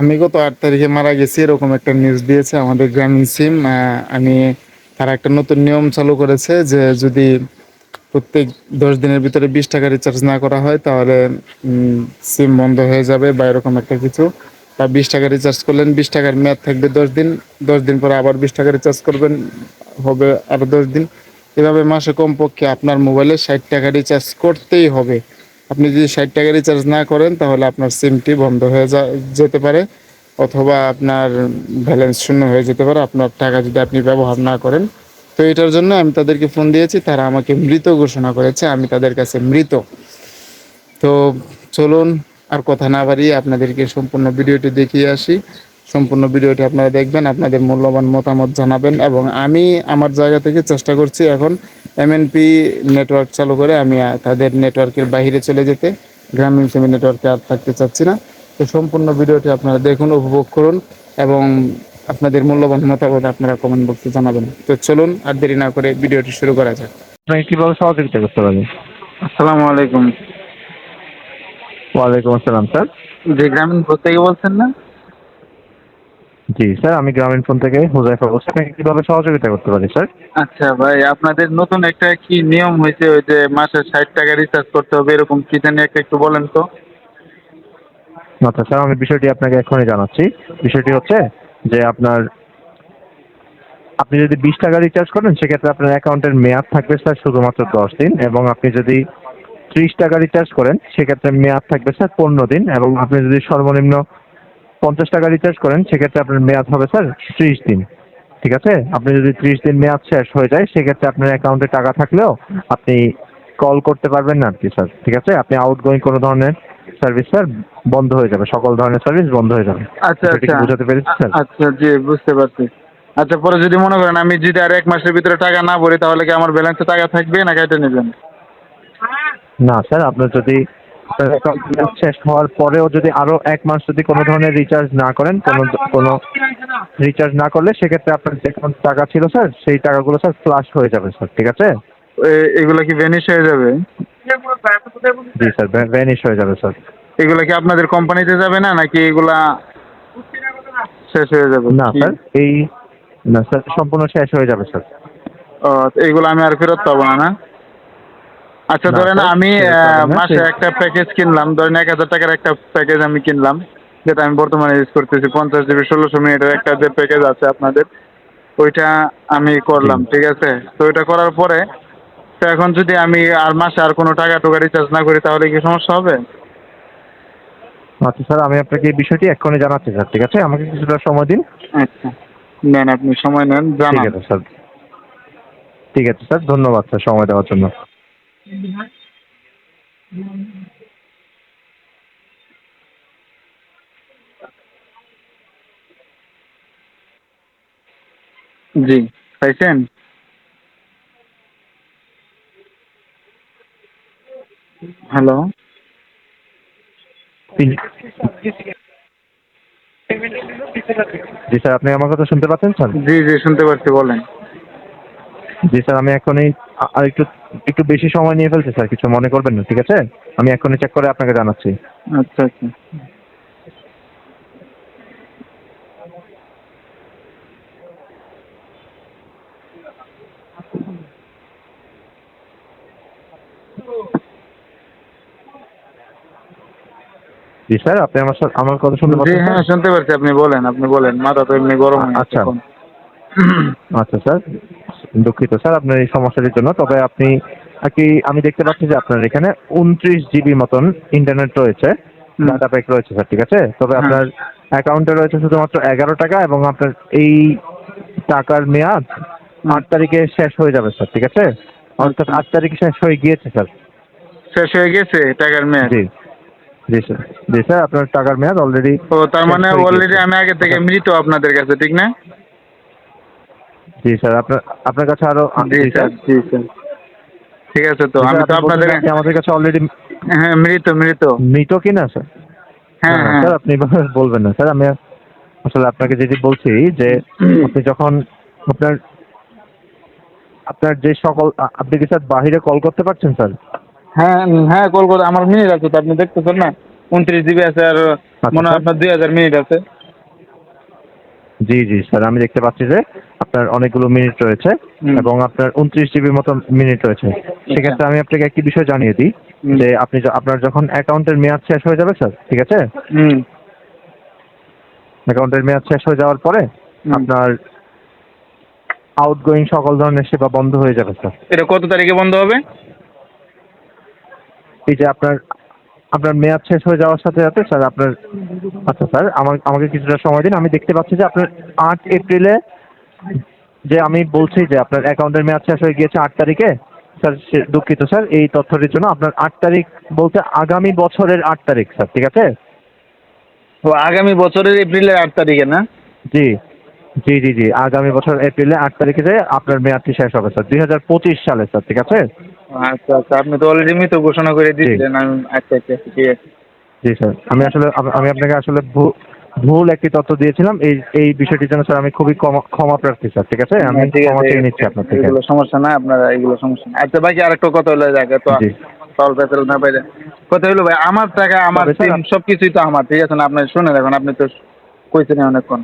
আমি গত আট তারিখে মারা গেছি, এরকম একটা নিউজ দিয়েছে আমাদের গ্রামীণ সিম আমি তারা একটা নতুন নিয়ম চালু করেছে যে যদি প্রত্যেক দশ দিনের ভিতরে বিশ টাকা রিচার্জ না করা হয়, তাহলে সিম বন্ধ হয়ে যাবে বা এরকম একটা কিছু। বা বিশ টাকা রিচার্জ করলেন, বিশ টাকার মেয়াদ থাকবে দশ দিন দশ দিন পরে আবার বিশ টাকা রিচার্জ করবেন, হবে আরও দশ দিন। এভাবে মাসে কমপক্ষে আপনার মোবাইলে ষাট টাকা রিচার্জ করতেই হবে। আপনি যদি ষাট টাকা রিচার্জ না করেন, তাহলে আপনার সিমটি বন্ধ হয়ে যেতে পারে। অথবা আপনার ব্যালেন্স শূন্য হয়ে যেতে পারে। আপনার টাকা যদি আপনি ব্যবহার না করেন। তো এটার জন্য আমি তাদেরকে ফোন দিয়েছি। তারা আমাকে মৃত ঘোষণা করেছে। আমি তাদের কাছে মৃত। তো চলুন, আর কথা না বাড়িয়ে আপনাদেরকে সম্পূর্ণ ভিডিওটি দেখিয়ে আসি। সম্পূর্ণ ভিডিওটি আপনারা দেখবেন আপনাদের মূল্যবান মতামত জানাবেন এবং আমি আমার জায়গা থেকে চেষ্টা করছি এখন এমএনপি নেটওয়ার্ক চালু করে আমি তাদের নেটওয়ার্কের বাইরে চলে যেতে গ্রামীণ সেমি নেটওয়ার্কে আর থাকতে চাচ্ছি না। তো সম্পূর্ণ ভিডিওটি আপনারা দেখুন উপভোগ করুন এবং আপনাদের মূল্যবান মতামত আপনারা কমেন্ট বক্সে জানাবেন। তো চলুন আর দেরি না করে ভিডিওটি শুরু করা যাক। আপনাকে কীভাবে সহযোগিতা করতে পারি? আসসালামু আলাইকুম। ওয়ালাইকুম আসসালাম স্যার। যে গ্রামীণ থেকে বলছেন না? জি স্যার আমি গ্রামীণ ফোন থেকে হুজাইফা বলছি। আপনাকে কীভাবে সহযোগিতা করতে পারি স্যার? আচ্ছা ভাই আপনাদের নতুন একটা কি নিয়ম হয়েছে? ওই যে মাসে ষাট টাকা রিচার্জ করতে হবে এরকম কি জানি একটা একটু বলেন তো। আচ্ছা স্যার আমি বিষয়টি আপনাকে এখনই জানাচ্ছি। বিষয়টি হচ্ছে যে আপনার আপনি যদি বিশ টাকা রিচার্জ করেন সেক্ষেত্রে আপনার অ্যাকাউন্টের মেয়াদ থাকবে স্যার শুধুমাত্র দশ দিন। এবং আপনি যদি ত্রিশ টাকা রিচার্জ করেন সেক্ষেত্রে মেয়াদ থাকবে স্যার পনেরো দিন। এবং আপনি যদি সর্বনিম্ন পঞ্চাশ টাকা রিচার্জ করেন সেক্ষেত্রে আপনার মেয়াদ হবে স্যার ত্রিশ দিন। ঠিক আছে? আপনি যদি ত্রিশ দিন মেয়াদ শেষ হয়ে যায় সেক্ষেত্রে আপনার অ্যাকাউন্টে টাকা থাকলেও আপনি কল করতে পারবেন না আর কি স্যার। ঠিক আছে? আপনি আউটগোয়িং কোনো ধরনের সার্ভিস স্যার বন্ধ হয়ে যাবে। সকল ধরনের সার্ভিস বন্ধ হয়ে যাবে। আচ্ছা আচ্ছা। বুঝাতে পেরেছি স্যার? আচ্ছা জি বুঝতে পারছি। আচ্ছা পরে যদি মনে করেন আমি যদি আর এক মাসের ভিতরে টাকা না ভরি তাহলে কি আমার ব্যালেন্সে টাকা থাকবে না কেটে নেবেন? না স্যার আপনার যদি শেষ হওয়ার পরেও যদি আরও এক মাস যদি কোনো ধরনের রিচার্জ না করেন কোনো কোনো রিচার্জ না করলে সেক্ষেত্রে আপনার যে অ্যাকাউন্ট টাকা ছিল স্যার সেই টাকাগুলো স্যার ফ্লাশ হয়ে যাবে স্যার ঠিক আছে? এগুলো কি ভ্যানিশ হয়ে যাবে? জি স্যার ভ্যানিশ হয়ে যাবে স্যার এগুলো কি আপনাদের কোম্পানিতে যাবে না নাকি এগুলা শেষ হয়ে যাবে? না স্যার এই না স্যার সম্পূর্ণ শেষ হয়ে যাবে স্যার ও তো আমি আর ফেরত পাবো না না? আচ্ছা ধরেন আমি মাসে একটা প্যাকেজ কিনলাম ধরেন এক হাজার টাকার একটা প্যাকেজ আমি কিনলাম যেটা আমি বর্তমানে ইউজ করতেছি পঞ্চাশ জিবি ষোলোশো মিনিটের একটা যে প্যাকেজ আছে আপনাদের ওইটা আমি করলাম ঠিক আছে? তো ওইটা করার পরে তো এখন যদি আমি আর মাসে আর কোনো টাকা টুকা রিচার্জ না করি তাহলে কি সমস্যা হবে? আচ্ছা স্যার আমি আপনাকে এই বিষয়টি এক্ষুনি জানাচ্ছি স্যার ঠিক আছে? আমাকে কিছুটা সময় দিন। আচ্ছা নেন আপনি সময় নেন জানান। ঠিক আছে স্যার। ঠিক আছে স্যার ধন্যবাদ স্যার সময় দেওয়ার জন্য। জি পাইছেন? হ্যালো? জি স্যার আপনি আমার কথা শুনতে পাচ্ছেন? স্যার জি জি শুনতে পাচ্ছি বলেন। জি স্যার আমি এখনই আর একটু একটু বেশি সময় নিয়ে ফেলছি স্যার কিছু মনে করবেন না ঠিক আছে? আমি এখনই চেক করে আপনাকে জানাচ্ছি। আচ্ছা আচ্ছা। জি স্যার আপনি আমার সাথে আমার কথা শুনতে পাচ্ছেন হ্যাঁ শুনতে পাচ্ছি আপনি বলেন আপনি বলেন মাথা তো এমনি গরম আচ্ছা। আচ্ছা স্যার। দুঃখিত স্যার আপনার এই সমস্যাটির জন্য। তবে আপনি কি আমি দেখতে পাচ্ছি যে আপনার এখানে উনত্রিশ জিবি মতন ইন্টারনেট রয়েছে ডাটা প্যাক রয়েছে স্যার ঠিক আছে? তবে হ্যাঁ। আপনার অ্যাকাউন্টে রয়েছে শুধুমাত্র এগারো টাকা এবং আপনার এই টাকার মেয়াদ আট তারিখে শেষ হয়ে যাবে স্যার ঠিক আছে? অর্থাৎ আট তারিখে শেষ হয়ে গিয়েছে স্যার। শেষ হয়ে গেছে টাকার মেয়াদ? জি জি স্যার। জি স্যার আপনার টাকার মেয়াদ অলরেডি ও তার মানে অলরেডি আমি আগে থেকে মৃত আপনাদের কাছে ঠিক না? জি স্যার আপনার আপনার কাছে আরও জি স্যার জি স্যার। ঠিক আছে তো আমি তো আপনাদের আমাদের কাছে অলরেডি হ্যাঁ মৃত মৃত। মৃত কিনা স্যার? হ্যাঁ হ্যাঁ। স্যার আপনি বলবেন না স্যার আমি আসলে আপনাকে যেটি বলছি যে আপনি যখন আপনার আপনার যে সকল আপনি কি স্যার বাহিরে কল করতে পারছেন স্যার? হ্যাঁ হ্যাঁ কল করে আমার মিনিট আছে তো আপনি দেখতেছেন না? উনত্রিশ জিবি আছে আর মনে হয় আপনার দুই হাজার মিনিট আছে। জি জি স্যার আমি দেখতে পাচ্ছি যে আপনার অনেকগুলো মিনিট রয়েছে এবং আপনার উনত্রিশ জিবির মতো মিনিট রয়েছে। সেক্ষেত্রে আমি আপনাকে একটি বিষয় জানিয়ে দিই যে আপনি আপনার যখন অ্যাকাউন্টের মেয়াদ শেষ হয়ে যাবে স্যার ঠিক আছে? অ্যাকাউন্টের মেয়াদ শেষ হয়ে যাওয়ার পরে আপনার আউটগোয়িং সকল ধরনের সেবা বন্ধ হয়ে যাবে স্যার। এটা কত তারিখে বন্ধ হবে? এই যে আপনার আপনার মেয়াদ শেষ হয়ে যাওয়ার সাথে সাথে স্যার আপনার আচ্ছা স্যার আমার আমাকে কিছুটা সময় দিন। আমি দেখতে পাচ্ছি যে আপনার আট এপ্রিলে যে আমি বলছি যে আপনার অ্যাকাউন্টের মেয়াদ শেষ হয়ে গিয়েছে আট তারিখে স্যার দুঃখিত স্যার এই তথ্যটির জন্য আপনার আট তারিখ বলতে আগামী বছরের আট তারিখ স্যার ঠিক আছে? ও আগামী বছরের এপ্রিলের আট তারিখে না? জি জি জি জি আগামী বছর এপ্রিলে আট তারিখে যে আপনার মেয়াদটি শেষ হবে স্যার দুই হাজার পঁচিশ সালে স্যার ঠিক আছে? আচ্ছা আচ্ছা আপনি তো অলরেডি মৃত ঘোষণা করে দিয়েছিলেন আমি আচ্ছা আচ্ছা ঠিক আছে। জি স্যার আমি আসলে আমি আপনাকে আসলে ভুল একটি তথ্য দিয়েছিলাম। এই এই বিষয়টির জন্য স্যার আমি খুবই ক্ষমা প্রার্থী স্যার ঠিক আছে? আমি হ্যাঁ, ক্ষমা চেয়ে নিচ্ছি আপনার থেকে। এগুলো সমস্যা না আপনার এগুলো সমস্যা না আচ্ছা বাকি আরেকটা কথা হলো যাকে তো না পাইলে। কথা হলো ভাই আমার টাকা আমার তবে স্যার, সিম সব কিছুই তো আমার ঠিক আছে না? আপনি শুনে রাখুন আপনি তো কইছেন অনেকক্ষণ।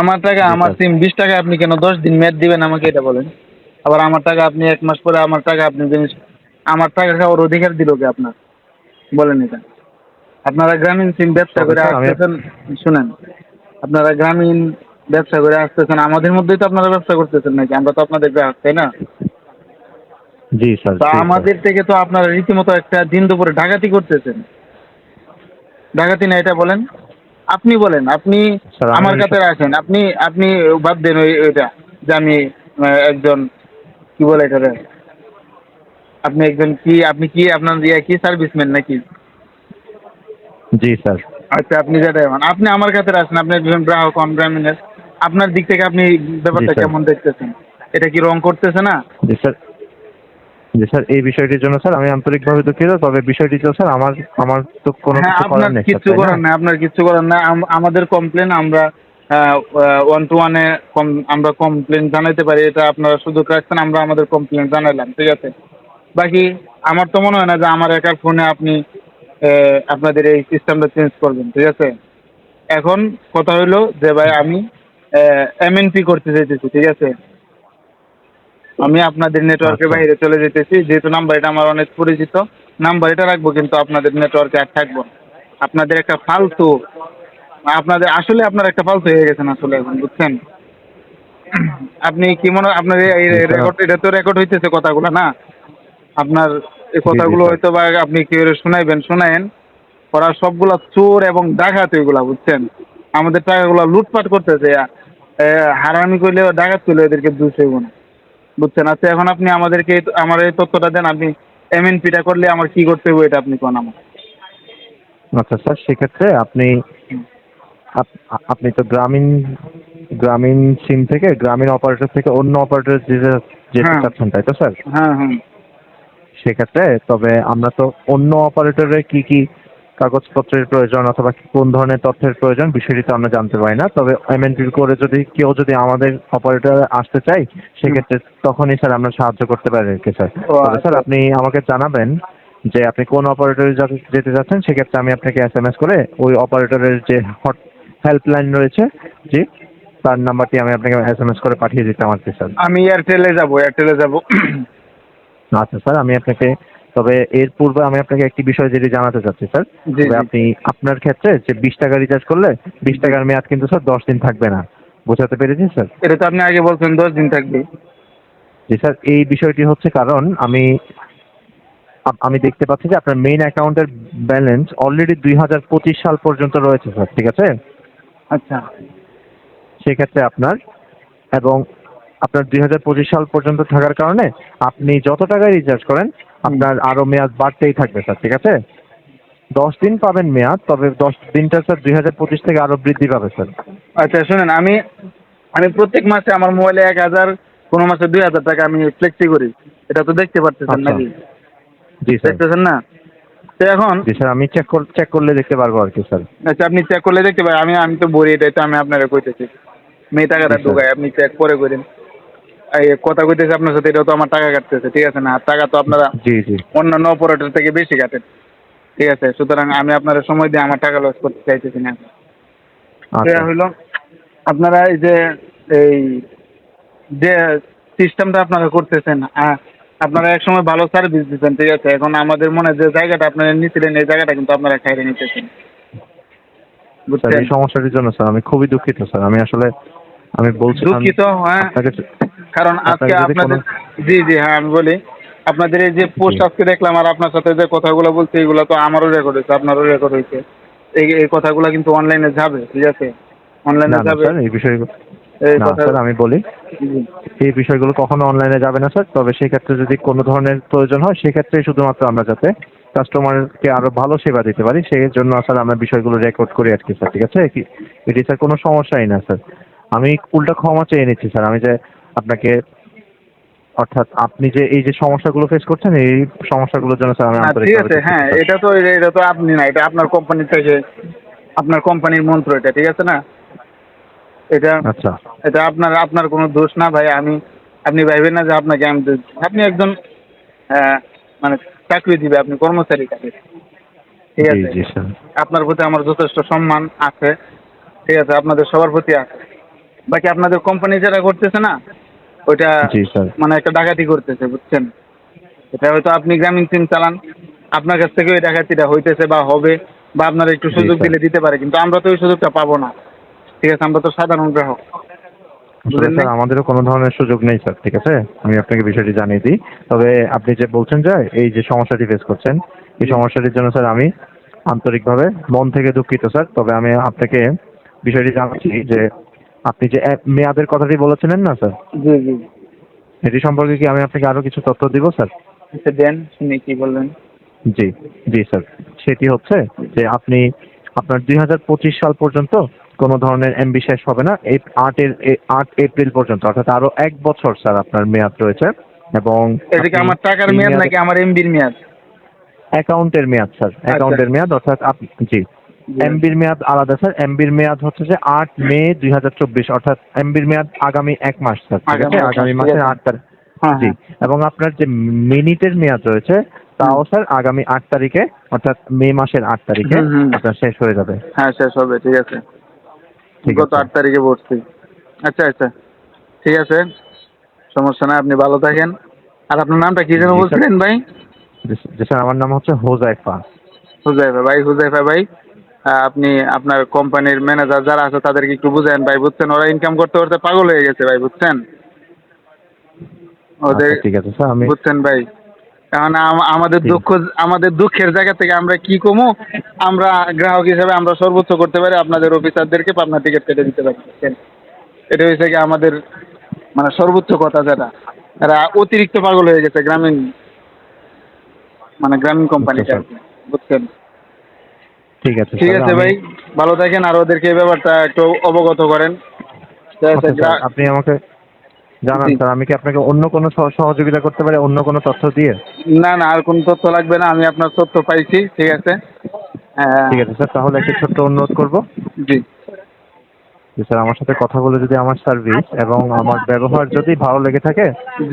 আমার টাকা আমার। সিম বিশ টাকা আপনি কেন দশ দিন মেয়াদ দিবেন? আমাকে এটা বলেন। আবার আমার টাকা আপনি এক মাস পরে আমার টাকা আপনি জিনিস আমার টাকা খাওয়ার অধিকার দিল কি আপনার? বলেন এটা। আপনারা গ্রামীণ সিম ব্যবসা করে আসতেছেন শুনেন আপনারা গ্রামীণ ব্যবসা করে আসতেছেন আমাদের মধ্যেই তো আপনারা ব্যবসা করতেছেন নাকি? আমরা তো আপনাদের গ্রাহক তাই না? জি স্যার তা আমাদের থেকে তো আপনারা রীতিমতো একটা দিন দুপুরে ডাকাতি করতেছেন। ডাকাতি না এটা বলেন। আপনি বলেন আপনি আমার কাছে আসেন আপনি আপনি ভাববেন ওই ওইটা যে আমি একজন কি বলে এটা আপনি একজন কি আপনি কি আপনার ইয়ে কি সার্ভিসম্যান নাকি? জি স্যার। আচ্ছা আপনি যেটা আপনি আমার কাছে আসেন আপনি একজন গ্রাহক অন গ্রামীণের। আপনার দিক থেকে আপনি ব্যাপারটা কেমন দেখতেছেন? এটা কি রং করতেছে না? জি স্যার। জি স্যার এই বিষয়টির জন্য স্যার আমি আন্তরিকভাবে দুঃখিত তবে বিষয়টি তো স্যার আমার আমার তো কোনো হ্যাঁ কিছু করার নেই না? আপনার কিচ্ছু করার নাই। আমাদের কমপ্লেন আমরা ওয়ান টু ওয়ানে আমরা কমপ্লেন জানাইতে পারি এটা আপনারা সুযোগ রাখছেন আমরা আমাদের কমপ্লেন জানাইলাম ঠিক আছে? বাকি আমার তো মনে হয় না যে আমার একার ফোনে আপনি আপনাদের এই সিস্টেমটা চেঞ্জ করবেন ঠিক আছে? এখন কথা হইল যে ভাই আমি এমএনপি করতে চাইতেছি ঠিক আছে? আমি আপনাদের নেটওয়ার্কের আচ্ছা। বাইরে চলে যেতেছি যেহেতু নাম্বার এটা আমার অনেক পরিচিত নাম্বার এটা রাখব কিন্তু আপনাদের নেটওয়ার্কে আর থাকব আপনাদের একটা ফালতু আপনাদের আসলে আপনার একটা ফালতু হয়ে গেছেন আসলে এখন বুঝছেন? আপনি কি মনে হয় আপনার এই রেকর্ড এটা তো রেকর্ড হইতেছে কথাগুলো না? আপনার এই কথাগুলো হয়তো বা আপনি কি করে শুনাইবেন শুনায়েন ওরা সবগুলা চোর এবং ডাকাত এগুলা বুঝছেন? আমাদের টাকাগুলো লুটপাট করতেছে। হারামি করলে ডাকাত করলে এদেরকে দুষ হইব না। বুঝছেন? আচ্ছা এখন আপনি আমাদেরকে আমার এই তথ্যটা দেন আপনি এমএনপিটা করলে আমার কি করতে হবে এটা আপনি কোন আমার আচ্ছা স্যার সেক্ষেত্রে আপনি আপনি তো গ্রামীণ গ্রামীণ সিম থেকে গ্রামীণ অপারেটর থেকে অন্য অপারেটর যেতে যেতে হ্যাঁ। চাচ্ছেন তাই তো স্যার? হ্যাঁ হ্যাঁ। সেক্ষেত্রে তবে আমরা তো অন্য অপারেটরের কি কি কাগজপত্রের প্রয়োজন অথবা কোন ধরনের তথ্যের প্রয়োজন বিষয়টি তো আমরা জানতে পারি না। তবে এমএনপি করে যদি কেউ যদি আমাদের অপারেটরে আসতে চাই সেক্ষেত্রে তখনই স্যার আমরা সাহায্য করতে পারি আর কি স্যার। তবে স্যার আচ্ছা। আপনি আমাকে জানাবেন যে আপনি কোন অপারেটরে যেতে চাচ্ছেন সেক্ষেত্রে আমি আপনাকে এস এম এস করে ওই অপারেটরের যে হট হেল্পলাইন রয়েছে জি তার নাম্বারটি আমি আপনাকে এস এম এস করে পাঠিয়ে দিতাম আর কি স্যার। আমি এয়ারটেলে যাব এয়ারটেলে যাব। আচ্ছা স্যার আমি আপনাকে তবে এর পূর্বে আমি আপনাকে একটি বিষয় যেটি জানাতে চাচ্ছি স্যার। আপনি আপনার ক্ষেত্রে যে বিশ টাকা রিচার্জ করলে বিশ টাকার মেয়াদ কিন্তু স্যার দশ দিন থাকবে না। বোঝাতে পেরেছি স্যার? এটা তো আপনি আগে বলছেন দশ দিন থাকবে। জি স্যার এই বিষয়টি হচ্ছে কারণ আমি আমি দেখতে পাচ্ছি যে আপনার মেইন অ্যাকাউন্টের ব্যালেন্স অলরেডি দুই হাজার পঁচিশ সাল পর্যন্ত রয়েছে স্যার ঠিক আছে? আচ্ছা। সেক্ষেত্রে আপনার এবং আপনার দুই হাজার পঁচিশ সাল পর্যন্ত থাকার কারণে আপনি যত টাকায় রিচার্জ করেন আপনার আরও মেয়াদ বাড়তেই থাকবে স্যার ঠিক আছে? দশ দিন পাবেন মেয়াদ তবে দশ দিনটা স্যার দুই হাজার পঁচিশ থেকে আরও বৃদ্ধি পাবে স্যার আচ্ছা শুনেন আমি আমি প্রত্যেক মাসে আমার মোবাইলে এক হাজার কোনো মাসে দুই হাজার টাকা আমি ফ্লেক্সি করি। এটা তো দেখতে পারতেছেন আচ্ছা। নাকি? জি স্যার দেখতেছেন না? তো এখন জি স্যার আমি চেক চেক করলে দেখতে পারব আর কি স্যার আচ্ছা আপনি চেক করলে দেখতে পারেন। আমি আমি তো বলি এটাই তো আমি আপনারা কইতেছি। মেয়ে টাকাটা ঢুকাই আপনি চেক করে করেন। কথা কইতেছে আপনার সাথে এটাও তো আমার টাকা কাটতেছে ঠিক আছে না? টাকা তো আপনারা জি জি। অন্যান্য অপারেটর থেকে বেশি কাটেন ঠিক আছে? সুতরাং আমি আপনার সময় দিয়ে আমার টাকা লস করতে চাইতেছি না। আচ্ছা। হইল আপনারা এই যে এই যে সিস্টেমটা আপনারা করতেছেন আপনারা একসময় ভালো সার্ভিস দিচ্ছেন ঠিক আছে? এখন আমাদের মনে যে জায়গাটা আপনারা নিচ্ছিলেন এই জায়গাটা কিন্তু আপনারা খাইয়ে নিতেছেন। বুঝছেন? এই সমস্যাটির জন্য স্যার আমি খুবই দুঃখিত স্যার। আমি আসলে আমি বলছি দুঃখিত হ্যাঁ। কারণ আজকে আপনাদের জি জি হ্যাঁ আমি বলি আপনাদের এই যে পোস্ট। আজকে দেখলাম আর আপনার সাথে যে কথাগুলো বলছে এগুলো তো আমারও রেকর্ড হয়েছে আপনারও রেকর্ড হয়েছে। এই এই কথাগুলো কিন্তু অনলাইনে যাবে ঠিক আছে? অনলাইনে যাবে। এই বিষয়গুলো না স্যার আমি বলি এই বিষয়গুলো কখনো অনলাইনে যাবে না স্যার তবে সেই ক্ষেত্রে যদি কোনো ধরনের প্রয়োজন হয় সেক্ষেত্রে শুধুমাত্র আমরা যাতে কাস্টমারকে আরও ভালো সেবা দিতে পারি সেই জন্য স্যার আমরা বিষয়গুলো রেকর্ড করি আর কি স্যার ঠিক আছে? কি এটি স্যার কোনো সমস্যাই না স্যার আমি উল্টা ক্ষমা চেয়ে নিচ্ছি স্যার আমি যে আপনাকে অর্থাৎ আপনি যে এই যে সমস্যাগুলো ফেস করছেন এই সমস্যাগুলোর জন্য স্যার আমি না, ঠিক আছে হ্যাঁ এটা তো এটা তো আপনি না এটা আপনার কোম্পানি থেকে আপনার কোম্পানির মন্ত্র এটা ঠিক আছে না? এটা আচ্ছা। এটা আপনার আপনার কোনো দোষ না ভাই আমি আপনি ভাইবেন না যে আপনাকে আমি আপনি একজন মানে চাকরি দিবে আপনি কর্মচারী কাছে ঠিক আছে? আপনার প্রতি আমার যথেষ্ট সম্মান আছে। ঠিক আছে আপনাদের সবার প্রতি আছে। বাকি আপনাদের কোম্পানি যারা করতেছে না ওইটা মানে একটা ডাকাতি করতেছে বুঝছেন? এটা হয়তো আপনি গ্রামীণ সিম চালান আপনার কাছ থেকে ওই ডাকাতিটা হইতেছে বা হবে বা আপনার একটু সুযোগ দিলে দিতে পারে কিন্তু আমরা তো ওই সুযোগটা পাবো না। ঠিক আছে আমরা তো সাধারণ গ্রাহক। স্যার আমাদেরও কোনো ধরনের সুযোগ নেই স্যার ঠিক আছে? আমি আপনাকে বিষয়টি জানিয়ে দিই। তবে আপনি যে বলছেন যে এই যে সমস্যাটি ফেস করছেন এই সমস্যাটির জন্য স্যার আমি আন্তরিকভাবে মন থেকে দুঃখিত স্যার। তবে আমি আপনাকে বিষয়টি জানাচ্ছি যে আপনি যে মেয়াদের কথাটি বলেছিলেন না স্যার? জি জি। এটি সম্পর্কে কি আমি আপনাকে আরও কিছু তথ্য দিব স্যার? আচ্ছা দেন শুনি কি বললেন? জি জি স্যার। সেটি হচ্ছে যে আপনি আপনার দুই হাজার পঁচিশ সাল পর্যন্ত কোনো ধরনের এমবি শেষ হবে না এই আটের এ- আট এপ্রিল পর্যন্ত অর্থাৎ আরও এক বছর স্যার আপনার মেয়াদ রয়েছে। এবং আমার টাকার মেয়াদ নাকি আমার এমবির মেয়াদ? অ্যাকাউন্টের মেয়াদ স্যার অ্যাকাউন্টের মেয়াদ অর্থাৎ আপনি জি। এমবির মেয়াদ আলাদা স্যার। এমবির মেয়াদ হচ্ছে যে আট মে দুই হাজার চব্বিশ অর্থাৎ এমবির মেয়াদ আগামী এক মাস স্যার ঠিক আগামী আছে আগামী মাসের আট তারিখ। হ্যাঁ জি। হ্যাঁ। এবং আপনার যে মিনিটের মেয়াদ রয়েছে তাও স্যার আগামী আট তারিখে অর্থাৎ মে মাসের আট তারিখে। আপনার শেষ হয়ে যাবে। হ্যাঁ শেষ হবে ঠিক আছে। ঠিক গত আট তারিখে ভর্তি। আচ্ছা আচ্ছা। ঠিক আছে। সমস্যা নাই আপনি ভালো থাকেন। আর আপনার নামটা কি যেন বলছিলেন ভাই? স্যার আমার নাম হচ্ছে হোজাইফা। হোজাইফা ভাই হুজাইফা ভাই। আপনি আপনার কোম্পানির ম্যানেজার যারা আছে তাদেরকে একটু বুঝেন ভাই বুঝছেন? ওরা ইনকাম করতে করতে পাগল হয়ে গেছে ভাই বুঝছেন? ওদের আচ্ছা, ঠিক আছে স্যার আমি বুঝছেন ভাই? কারণ আমাদের দুঃখ আমাদের দুঃখের জায়গা থেকে আমরা কি কমু? আমরা গ্রাহক হিসেবে আমরা সর্বোচ্চ করতে পারি আপনাদের অফিসারদেরকে আপনার টিকিট কেটে দিতে পারি? এটা হয়েছে কি আমাদের মানে সর্বোচ্চ কথা যেটা। এরা অতিরিক্ত পাগল হয়ে গেছে গ্রামীণ মানে গ্রামীণ কোম্পানিটা আর কি, বুঝছেন? ঠিক আছে ঠিক আছে ভাই ভালো থাকেন আর ওদেরকে এই ব্যাপারটা একটু অবগত করেন। আচ্ছা, আপনি আমাকে জানান স্যার আমি কি আপনাকে অন্য কোনো সহযোগিতা করতে পারি অন্য কোনো তথ্য দিয়ে? না না আর কোনো তথ্য লাগবে না আমি আপনার তথ্য পাইছি ঠিক আছে? হ্যাঁ, ঠিক আছে স্যার তাহলে একটি ছোট্ট অনুরোধ করব। জি। স্যার আমার সাথে কথা বলে যদি আমার সার্ভিস এবং আমার ব্যবহার যদি ভালো লেগে থাকে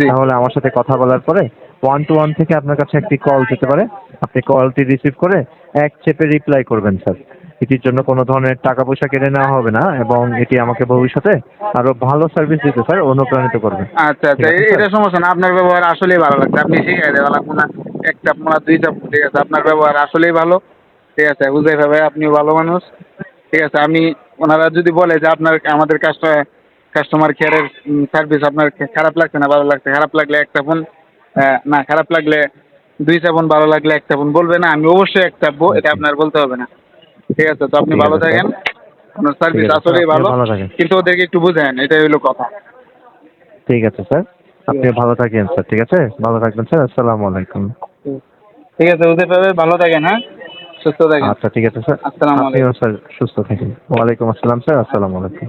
তাহলে আমার সাথে কথা বলার পরে ওয়ান টু ওয়ান থেকে আপনার কাছে একটি কল যেতে পারে। আপনি কলটি রিসিভ করে এক চেপে রিপ্লাই করবেন স্যার এটির জন্য কোনো ধরনের টাকা পয়সা কেটে নেওয়া হবে না এবং এটি আমাকে ভবিষ্যতে আরও ভালো সার্ভিস দিতে স্যার অনুপ্রাণিত করবে। আচ্ছা আচ্ছা এটা সমস্যা না আপনার ব্যবহার আসলেই ভালো লাগছে। আপনি শিখাই দেওয়া লাগবে না এক চাপ দুই চাপ ঠিক আছে আপনার ব্যবহার আসলেই ভালো। ঠিক আছে বুঝাই ভাই আপনিও ভালো মানুষ। ঠিক আছে আমি ওনারা যদি বলে যে আপনার আমাদের কাস্টমার কাস্টমার কেয়ারের সার্ভিস আপনার খারাপ লাগছে না ভালো লাগছে খারাপ লাগলে একটা ফোন হ্যাঁ, না খারাপ লাগলে দুই চাপুন ভালো লাগলে এক চাপুন বলবে না আমি অবশ্যই এক চাপবো এটা আচ্ছা। আপনার বলতে হবে না। ঠিক আছে তো আপনি ভালো থাকেন। আপনার সার্ভিস আসলেই ভালো। কিন্তু ওদেরকে একটু বুঝেন এটাই হলো কথা। ঠিক আছে স্যার। আপনি ভালো থাকেন স্যার ঠিক আছে? ভালো থাকবেন স্যার আসসালামু আলাইকুম। ঠিক আছে ওদের ভাবে ভালো থাকেন হ্যাঁ? সুস্থ থাকেন। আচ্ছা ঠিক আছে স্যার। আসসালামু আলাইকুম। স্যার সুস্থ থাকেন। ওয়ালাইকুম আসসালাম স্যার আসসালামু আলাইকুম।